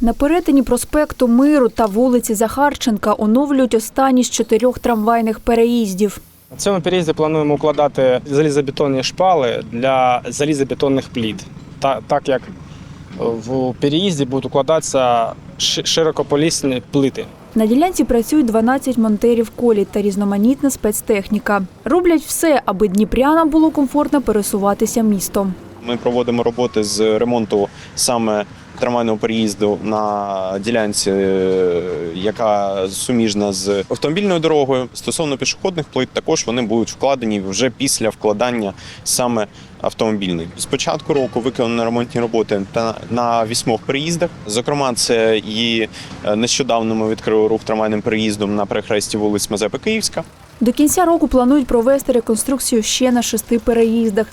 На перетині проспекту Миру та вулиці Захарченка оновлюють останні з чотирьох трамвайних переїздів. На цьому переїзді плануємо укладати залізобетонні шпали для залізобетонних плит. Та- Так як в переїзді будуть укладатися широкополісні плити. На ділянці працюють 12 монтерів колі та різноманітна спецтехніка. Роблять все, аби дніпрянам було комфортно пересуватися містом. Ми проводимо роботи з ремонту саме трамвайного переїзду на ділянці, е, яка суміжна з автомобільною дорогою. Стосовно пішохідних плит, також вони будуть вкладені вже після вкладання саме автомобільних. З початку року виконано ремонтні роботи та на вісьмох переїздах. Зокрема, це і е, нещодавно ми відкрили рух трамвайним переїздом на перехресті вулиць Мазепи Київська. До кінця року планують провести реконструкцію ще на шести переїздах.